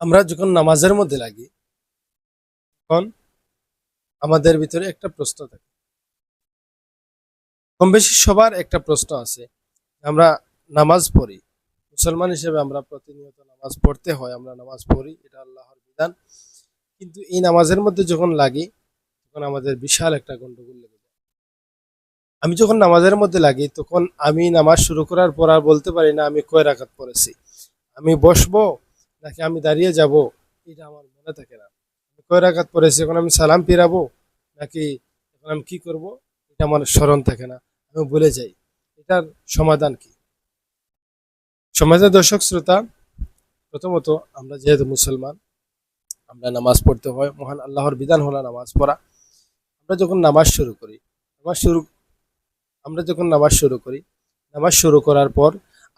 আমরা যখন নামাজের মধ্যে লাগি, তখন আমাদের ভিতরে একটা প্রশ্ন থাকে। কম বেশি সবার একটা প্রশ্ন আছে আমরা নামাজ পড়ি। মুসলমান হিসেবে আমরা প্রতিনিয়ত নামাজ পড়তে হয়, আমরা নামাজ পড়ি, এটা আল্লাহর বিধান। কিন্তু এই নামাজের মধ্যে যখন লাগি, তখন আমাদের বিশাল একটা গন্ডগোল লেগে যায়। আমি যখন নামাজের মধ্যে লাগি, তখন আমি নামাজ শুরু করার পর আর বলতে পারি না, আমি কয় রাখাত পড়েছি? আমি বসবো নাকি আমি দাঁড়িয়ে যাব? এটা আমার মনে থাকে না। আমি কয় রাখাত পড়েছি, এখন আমি সালাম ফিরাবো? নাকি এখন আমি কি করব? এটা আমার স্মরণ থাকে না। আমি বলে যাই। এটার সমাধান কি? সমাজের দর্শক, শ্রোতা, প্রথমত আমরা যেহেতু মুসলমান, আমরা নামাজ পড়তে হয়, মহান আল্লাহর বিধান হলো নামাজ পড়া। আমরা যখন নামাজ শুরু করি, নামাজ শুরু আমরা যখন নামাজ শুরু করি, নামাজ শুরু করার পর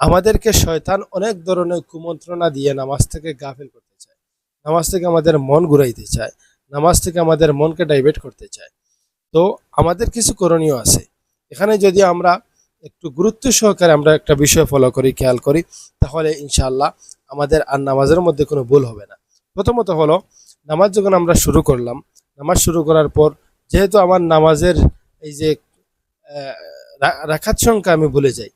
আমাদেরকে শয়তান অনেক ধরনের কুমন্ত্রণা দিয়ে নামাজ থেকে গাফিল করতে চায়। নামাজ থেকে আমাদের মন ঘুরাইতে চায়। নামাজ থেকে আমাদের মনকে ডাইভার্ট করতে চায়। তো আমাদের কিছু করণীয় আছে। এখানে যদি আমরা একটু গুরুত্ব সহকারে আমরা একটা বিষয় ফলো করি, খেয়াল করি, তাহলে ইনশাআল্লাহ আমাদের আর নামাজের মধ্যে কোনো ভুল হবে না। প্রথমত হলো, নামাজ যখন আমরা শুরু করলাম, নামাজ শুরু করার পর যেহেতু আমার নামাজের এই যে রাখাত সংখ্যা আমি ভুলে যাই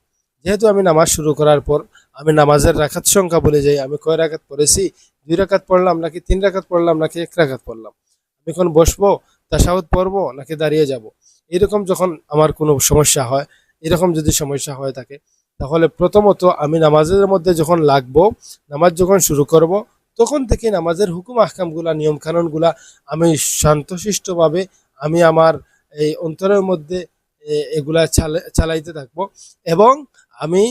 যেহেতু আমি নামাজ শুরু করার পর আমি নামাজের রাখাত সংখ্যা বলে যাই, আমি কয় রাখাত পড়েছি? দুই রাখাত পড়লাম নাকি তিন রাখাত পড়লাম নাকি এক রাখাত পড়লাম? আমি এখন বসবো তাসাউদ পড়ব নাকি দাঁড়িয়ে যাব? এরকম যখন আমার কোনো সমস্যা হয়, এরকম যদি সমস্যা হয়ে থাকে, তাহলে প্রথমত আমি নামাজের মধ্যে যখন লাগবো, নামাজ যখন শুরু করব, তখন থেকে নামাজের হুকুম আহকামগুলা নিয়ম কানুনগুলা আমি শান্তশিষ্টভাবে আমি আমার এই অন্তরের মধ্যে এগুলা চালা- চালাইতে থাকব এবং আমি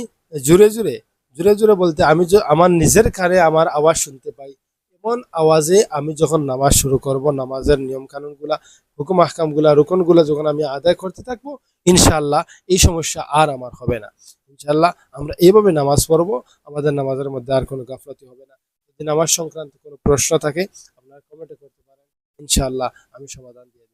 জুড়ে জুড়ে জুড়ে জুড়ে বলতে আমি আমার নিজের কানে আমার আওয়াজ শুনতে পাই, এমন আওয়াজে আমি যখন নামাজ শুরু করব, নামাজের নিয়ম কানুনগুলা হুকুম আহকামগুলা, রুকনগুলা যখন আমি আদায় করতে থাকব ইনশাল্লাহ এই সমস্যা আর আমার হবে না। ইনশাল্লাহ আমরা এইভাবে নামাজ পড়ব, আমাদের নামাজের মধ্যে আর কোনো গাফলতি হবে না। যদি নামাজ সংক্রান্ত কোনো প্রশ্ন থাকে, আপনারা কমেন্টে করতে পারেন। ইনশাল্লাহ আমি সমাধান দিয়ে